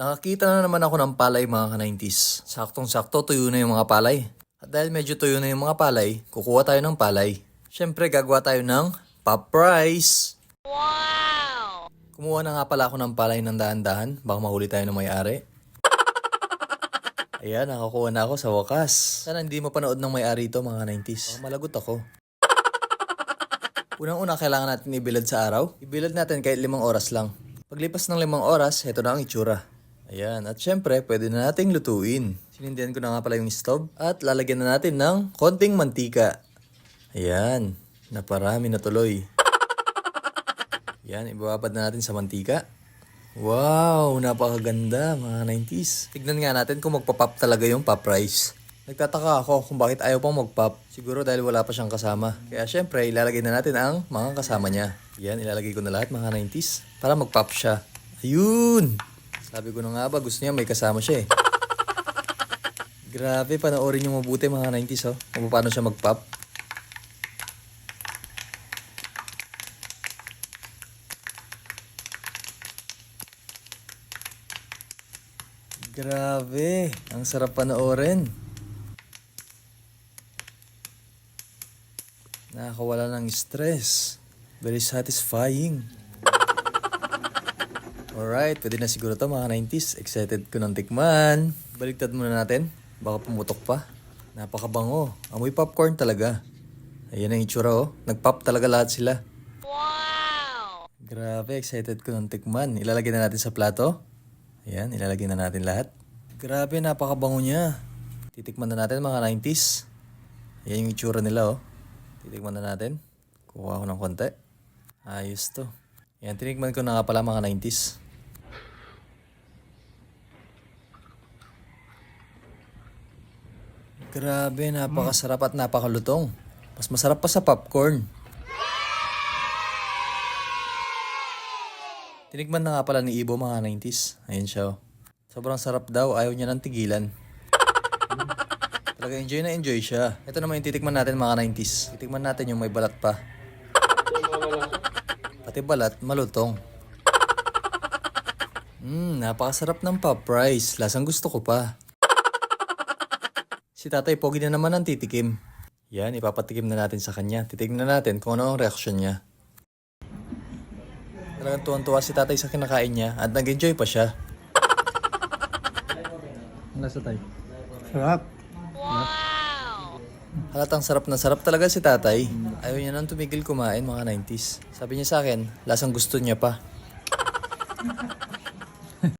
Nakakita na naman ako ng palay mga ka-90s. Saktong-sakto tuyo na yung mga palay. At dahil medyo tuyo na yung mga palay, kukuha tayo ng palay. Siyempre gagawa tayo ng pop rice. Wow! Kumuha na nga pala ako ng palay ng dahan-dahan. Baka mahuli tayo ng may-ari. Ayan, nakakuha na ako sa wakas. Sana hindi mapanood ng may-ari ito mga 90s. Baka malagot ako. Unang-una kailangan natin ibilad sa araw. Ibilad natin kahit limang oras lang. Paglipas ng limang oras, heto na ang itsura. Ayan, at syempre, pwede na nating lutuin. Sinindihan ko na nga pala yung stove at lalagyan na natin ng konting mantika. Ayan, naparami na tuloy. Yan, ibababad na natin sa mantika. Wow, napakaganda mga 90s. Tignan nga natin kung magpa-pop talaga yung pop rice. Nagtataka ako kung bakit ayaw pang mag-pop. Siguro dahil wala pa siyang kasama. Kaya syempre, ilalagay na natin ang mga kasama niya. Yan, ilalagay ko na lahat mga 90s para mag-pop siya. Ayun! Sabi ko na nga ba, gusto niya may kasama siya eh. Grabe, panoorin niyo mabuti mga 90s oh. Kung paano siya mag-pop. Grabe, ang sarap panoorin. Nakakawala ng stress. Very satisfying. Alright, pwede na siguro to mga 90s. Excited ko ng tikman. Baliktad muna natin. Baka pumutok pa. Napakabango. Amoy popcorn talaga. Ayan ang itsura oh. Nag-pop talaga lahat sila. Wow! Grabe, excited ko ng tikman. Ilalagay na natin sa plato. Ayan, ilalagay na natin lahat. Grabe, napakabango niya. Titikman na natin mga 90s. Ayan yung itsura nila oh. Titikman na natin. Kuha ko ng konti. Ayos to. Yan, tinikman ko na nga pala mga 90s. Grabe, napakasarap at napakalutong. Mas masarap pa sa popcorn. Tinikman na nga pala ni Ibo mga 90s. Ayun siya. oh. Sobrang sarap daw, ayaw niya ng tigilan. Talaga enjoy na enjoy siya. Ito naman yung titikman natin mga 90s. Titikman natin yung may balat pa. Pati balat, malutong. Mmm, napakasarap ng pop rice. Lasang gusto ko pa. Si Tatay Pogi na naman ang titikim. Yan, ipapatikim na natin sa kanya. Titignan natin kung ano ang reaksyon niya. Talagang tuwan-tuwa si Tatay sa kinakain niya at nag-enjoy pa siya. Ano sa tay? Sarap. Halatang sarap na sarap talaga si tatay. Ayaw niya nang tumigil kumain mga 90s. Sabi niya sa akin, lasang gusto niya pa.